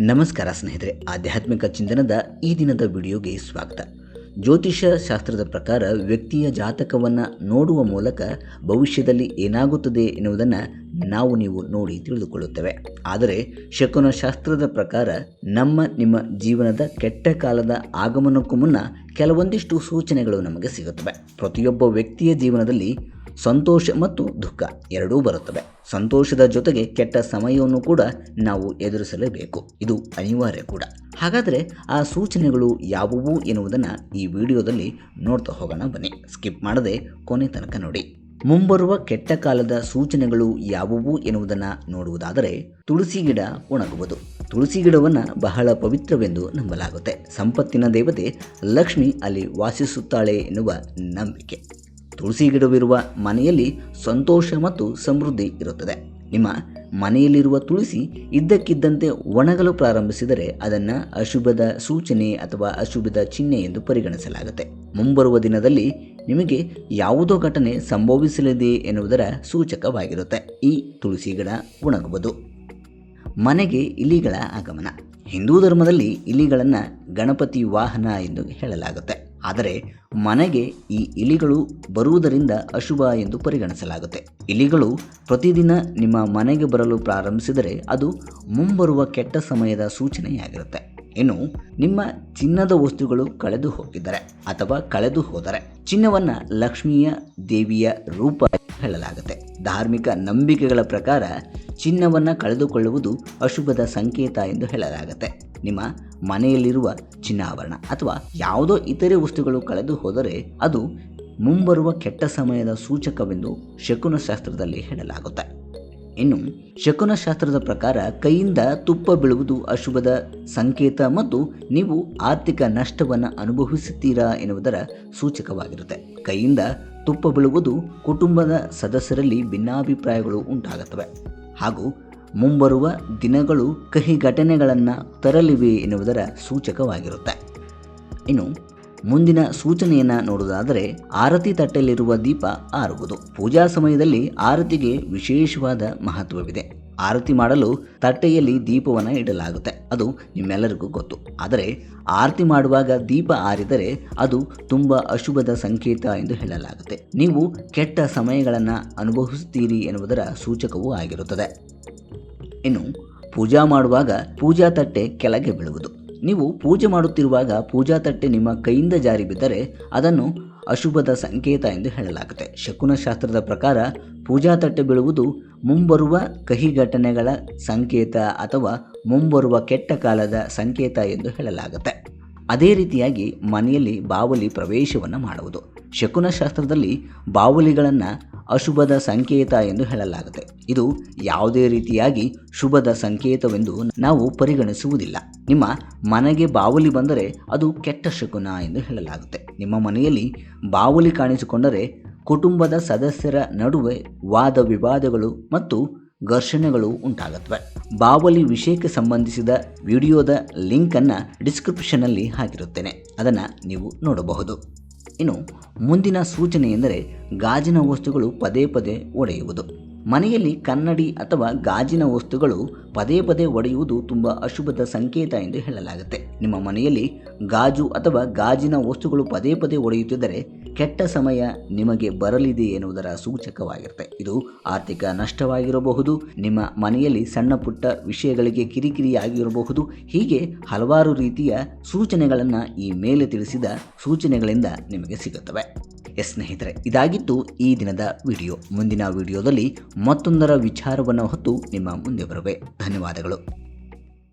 ನಮಸ್ಕಾರ ಸ್ನೇಹಿತರೆ, ಆಧ್ಯಾತ್ಮಿಕ ಚಿಂತನದ ಈ ದಿನದ ವಿಡಿಯೋಗೆ ಸ್ವಾಗತ. ಜ್ಯೋತಿಷ ಶಾಸ್ತ್ರದ ಪ್ರಕಾರ ವ್ಯಕ್ತಿಯ ಜಾತಕವನ್ನು ನೋಡುವ ಮೂಲಕ ಭವಿಷ್ಯದಲ್ಲಿ ಏನಾಗುತ್ತದೆ ಎನ್ನುವುದನ್ನು ನಾವು ನೀವು ನೋಡಿ ತಿಳಿದುಕೊಳ್ಳುತ್ತೇವೆ. ಆದರೆ ಶಕುನ ಶಾಸ್ತ್ರದ ಪ್ರಕಾರ ನಮ್ಮ, ನಿಮ್ಮ ಜೀವನದ ಕೆಟ್ಟ ಕಾಲದ ಆಗಮನಕ್ಕೂ ಮುನ್ನ ಕೆಲವೊಂದಿಷ್ಟು ಸೂಚನೆಗಳು ನಮಗೆ ಸಿಗುತ್ತವೆ. ಪ್ರತಿಯೊಬ್ಬ ವ್ಯಕ್ತಿಯ ಜೀವನದಲ್ಲಿ ಸಂತೋಷ ಮತ್ತು ದುಃಖ ಎರಡೂ ಬರುತ್ತವೆ. ಸಂತೋಷದ ಜೊತೆಗೆ ಕೆಟ್ಟ ಸಮಯವನ್ನು ಕೂಡ ನಾವು ಎದುರಿಸಲೇಬೇಕು. ಇದು ಅನಿವಾರ್ಯ ಕೂಡ. ಹಾಗಾದರೆ ಆ ಸೂಚನೆಗಳು ಯಾವುವು ಎನ್ನುವುದನ್ನು ಈ ವಿಡಿಯೋದಲ್ಲಿ ನೋಡ್ತಾ ಹೋಗೋಣ ಬನ್ನಿ. ಸ್ಕಿಪ್ ಮಾಡದೆ ಕೊನೆ ತನಕ ನೋಡಿ. ಮುಂಬರುವ ಕೆಟ್ಟ ಕಾಲದ ಸೂಚನೆಗಳು ಯಾವುವು ಎನ್ನುವುದನ್ನು ನೋಡುವುದಾದರೆ ತುಳಸಿ ಗಿಡ ಒಣಗುವುದು. ತುಳಸಿ ಗಿಡವನ್ನು ಬಹಳ ಪವಿತ್ರವೆಂದು ನಂಬಲಾಗುತ್ತೆ. ಸಂಪತ್ತಿನ ದೇವತೆ ಲಕ್ಷ್ಮಿ ಅಲ್ಲಿ ವಾಸಿಸುತ್ತಾಳೆ ಎನ್ನುವ ನಂಬಿಕೆ. ತುಳಸಿ ಗಿಡವಿರುವ ಮನೆಯಲ್ಲಿ ಸಂತೋಷ ಮತ್ತು ಸಮೃದ್ಧಿ ಇರುತ್ತದೆ. ನಿಮ್ಮ ಮನೆಯಲ್ಲಿರುವ ತುಳಸಿ ಇದ್ದಕ್ಕಿದ್ದಂತೆ ಒಣಗಲು ಪ್ರಾರಂಭಿಸಿದರೆ ಅದನ್ನು ಅಶುಭದ ಸೂಚನೆ ಅಥವಾ ಅಶುಭದ ಚಿಹ್ನೆ ಎಂದು ಪರಿಗಣಿಸಲಾಗುತ್ತೆ. ಮುಂಬರುವ ದಿನದಲ್ಲಿ ನಿಮಗೆ ಯಾವುದೋ ಘಟನೆ ಸಂಭವಿಸಲಿದೆ ಎನ್ನುವುದರ ಸೂಚಕವಾಗಿರುತ್ತೆ. ಈ ತುಳಸಿ ಗಿಡ ಒಣಗುವುದು. ಮನೆಗೆ ಇಲಿಗಳ ಆಗಮನ. ಹಿಂದೂ ಧರ್ಮದಲ್ಲಿ ಇಲಿಗಳನ್ನು ಗಣಪತಿ ವಾಹನ ಎಂದು ಹೇಳಲಾಗುತ್ತೆ. ಆದರೆ ಮನೆಗೆ ಈ ಇಲಿಗಳು ಬರುವುದರಿಂದ ಅಶುಭ ಎಂದು ಪರಿಗಣಿಸಲಾಗುತ್ತೆ. ಇಲಿಗಳು ಪ್ರತಿದಿನ ನಿಮ್ಮ ಮನೆಗೆ ಬರಲು ಪ್ರಾರಂಭಿಸಿದರೆ ಅದು ಮುಂಬರುವ ಕೆಟ್ಟ ಸಮಯದ ಸೂಚನೆಯಾಗಿರುತ್ತೆ. ಇನ್ನು ನಿಮ್ಮ ಚಿನ್ನದ ವಸ್ತುಗಳು ಕಳೆದು ಹೋಗಿದ್ದರೆ ಅಥವಾ ಕಳೆದು ಹೋದರೆ ಚಿನ್ನವನ್ನ ಲಕ್ಷ್ಮಿಯ ದೇವಿಯ ರೂಪ ಹೇಳಲಾಗುತ್ತೆ. ಧಾರ್ಮಿಕ ನಂಬಿಕೆಗಳ ಪ್ರಕಾರ ಚಿನ್ನವನ್ನ ಕಳೆದುಕೊಳ್ಳುವುದು ಅಶುಭದ ಸಂಕೇತ ಎಂದು ಹೇಳಲಾಗುತ್ತೆ. ನಿಮ್ಮ ಮನೆಯಲ್ಲಿರುವ ಚಿನ್ನಾಭರಣ ಅಥವಾ ಯಾವುದೋ ಇತರೆ ವಸ್ತುಗಳು ಕಳೆದು ಹೋದರೆ ಅದು ಮುಂಬರುವ ಕೆಟ್ಟ ಸಮಯದ ಸೂಚಕವೆಂದು ಶಕುನ ಶಾಸ್ತ್ರದಲ್ಲಿ ಹೇಳಲಾಗುತ್ತೆ. ಇನ್ನು ಶಕುನಶಾಸ್ತ್ರದ ಪ್ರಕಾರ ಕೈಯಿಂದ ತುಪ್ಪ ಬೀಳುವುದು ಅಶುಭದ ಸಂಕೇತ ಮತ್ತು ನೀವು ಆರ್ಥಿಕ ನಷ್ಟವನ್ನು ಅನುಭವಿಸುತ್ತೀರಾ ಎನ್ನುವುದರ ಸೂಚಕವಾಗಿರುತ್ತೆ. ಕೈಯಿಂದ ತುಪ್ಪ ಬೀಳುವುದು ಕುಟುಂಬದ ಸದಸ್ಯರಲ್ಲಿ ಭಿನ್ನಾಭಿಪ್ರಾಯಗಳು ಉಂಟಾಗುತ್ತವೆ. ಹಾಗೂ ಮುಂಬರುವ ದಿನಗಳು ಕಹಿ ಘಟನೆಗಳನ್ನು ತರಲಿವೆ ಎನ್ನುವುದರ ಸೂಚಕವಾಗಿರುತ್ತೆ. ಇನ್ನು ಮುಂದಿನ ಸೂಚನೆಯನ್ನು ನೋಡುವುದಾದರೆ ಆರತಿ ತಟ್ಟೆಯಲ್ಲಿರುವ ದೀಪ ಆರುವುದು. ಪೂಜಾ ಸಮಯದಲ್ಲಿ ಆರತಿಗೆ ವಿಶೇಷವಾದ ಮಹತ್ವವಿದೆ. ಆರತಿ ಮಾಡಲು ತಟ್ಟೆಯಲ್ಲಿ ದೀಪವನ್ನು ಇಡಲಾಗುತ್ತೆ. ಅದು ನಿಮ್ಮೆಲ್ಲರಿಗೂ ಗೊತ್ತು. ಆದರೆ ಆರತಿ ಮಾಡುವಾಗ ದೀಪ ಆರಿದರೆ ಅದು ತುಂಬ ಅಶುಭದ ಸಂಕೇತ ಎಂದು ಹೇಳಲಾಗುತ್ತೆ. ನೀವು ಕೆಟ್ಟ ಸಮಯಗಳನ್ನು ಅನುಭವಿಸುತ್ತೀರಿ ಎನ್ನುವುದರ ಸೂಚಕವೂ ಆಗಿರುತ್ತದೆ. ಇನ್ನು ಪೂಜಾ ಮಾಡುವಾಗ ಪೂಜಾ ತಟ್ಟೆ ಕೆಳಗೆ ಬೀಳುವುದು. ನೀವು ಪೂಜೆ ಮಾಡುತ್ತಿರುವಾಗ ಪೂಜಾ ತಟ್ಟೆ ನಿಮ್ಮ ಕೈಯಿಂದ ಜಾರಿ ಬಿದ್ದರೆ ಅದನ್ನು ಅಶುಭದ ಸಂಕೇತ ಎಂದು ಹೇಳಲಾಗುತ್ತೆ. ಶಕುನ ಶಾಸ್ತ್ರದ ಪ್ರಕಾರ ಪೂಜಾ ತಟ್ಟೆ ಬೀಳುವುದು ಮುಂಬರುವ ಕಹಿ ಘಟನೆಗಳ ಸಂಕೇತ ಅಥವಾ ಮುಂಬರುವ ಕೆಟ್ಟ ಕಾಲದ ಸಂಕೇತ ಎಂದು ಹೇಳಲಾಗುತ್ತೆ. ಅದೇ ರೀತಿಯಾಗಿ ಮನೆಯಲ್ಲಿ ಬಾವಲಿ ಪ್ರವೇಶವನ್ನು ಮಾಡುವುದು. ಶಕುನ ಶಾಸ್ತ್ರದಲ್ಲಿ ಬಾವಲಿಗಳನ್ನು ಅಶುಭದ ಸಂಕೇತ ಎಂದು ಹೇಳಲಾಗುತ್ತೆ. ಇದು ಯಾವುದೇ ರೀತಿಯಾಗಿ ಶುಭದ ಸಂಕೇತವೆಂದು ನಾವು ಪರಿಗಣಿಸುವುದಿಲ್ಲ. ನಿಮ್ಮ ಮನೆಗೆ ಬಾವಲಿ ಬಂದರೆ ಅದು ಕೆಟ್ಟ ಶಕುನ ಎಂದು ಹೇಳಲಾಗುತ್ತೆ. ನಿಮ್ಮ ಮನೆಯಲ್ಲಿ ಬಾವಲಿ ಕಾಣಿಸಿಕೊಂಡರೆ ಕುಟುಂಬದ ಸದಸ್ಯರ ನಡುವೆ ವಾದ ವಿವಾದಗಳು ಮತ್ತು ಘರ್ಷಣೆಗಳು ಉಂಟಾಗುತ್ತವೆ ಬಾವಲಿ ವಿಷಯಕ್ಕೆ ಸಂಬಂಧಿಸಿದ ವಿಡಿಯೋದ ಲಿಂಕನ್ನು ಡಿಸ್ಕ್ರಿಪ್ಷನಲ್ಲಿ ಹಾಕಿರುತ್ತೇನೆ. ಅದನ್ನು ನೀವು ನೋಡಬಹುದು. ಇನ್ನು ಮುಂದಿನ ಸೂಚನೆ ಎಂದರೆ ಗಾಜಿನ ವಸ್ತುಗಳು ಪದೇ ಪದೇ ಒಡೆಯುವುದು. ಮನೆಯಲ್ಲಿ ಕನ್ನಡಿ ಅಥವಾ ಗಾಜಿನ ವಸ್ತುಗಳು ಪದೇ ಪದೇ ಒಡೆಯುವುದು ತುಂಬ ಅಶುಭದ ಸಂಕೇತ ಎಂದು ಹೇಳಲಾಗುತ್ತೆ. ನಿಮ್ಮ ಮನೆಯಲ್ಲಿ ಗಾಜು ಅಥವಾ ಗಾಜಿನ ವಸ್ತುಗಳು ಪದೇ ಪದೇ ಒಡೆಯುತ್ತಿದ್ದರೆ ಕೆಟ್ಟ ಸಮಯ ನಿಮಗೆ ಬರಲಿದೆ ಎನ್ನುವುದರ ಸೂಚಕವಾಗಿರುತ್ತೆ. ಇದು ಆರ್ಥಿಕ ನಷ್ಟವಾಗಿರಬಹುದು, ನಿಮ್ಮ ಮನೆಯಲ್ಲಿ ಸಣ್ಣ ಪುಟ್ಟ ವಿಷಯಗಳಿಗೆ ಕಿರಿಕಿರಿಯಾಗಿರಬಹುದು, ಹೀಗೆ ಹಲವಾರು ರೀತಿಯ ಸೂಚನೆಗಳನ್ನು ಈ ಮೇಲೆ ತಿಳಿಸಿದ ಸೂಚನೆಗಳಿಂದ ನಿಮಗೆ ಸಿಗುತ್ತವೆ. ಎಸ್ ಸ್ನೇಹಿತರೆ, ಇದಾಗಿತ್ತು ಈ ದಿನದ ವಿಡಿಯೋ. ಮುಂದಿನ ವಿಡಿಯೋದಲ್ಲಿ ಮತ್ತೊಂದರ ವಿಚಾರವನ್ನು ಹೊತ್ತು ನಿಮ್ಮ ಮುಂದೆ ಬರುವೆ. ಧನ್ಯವಾದಗಳು.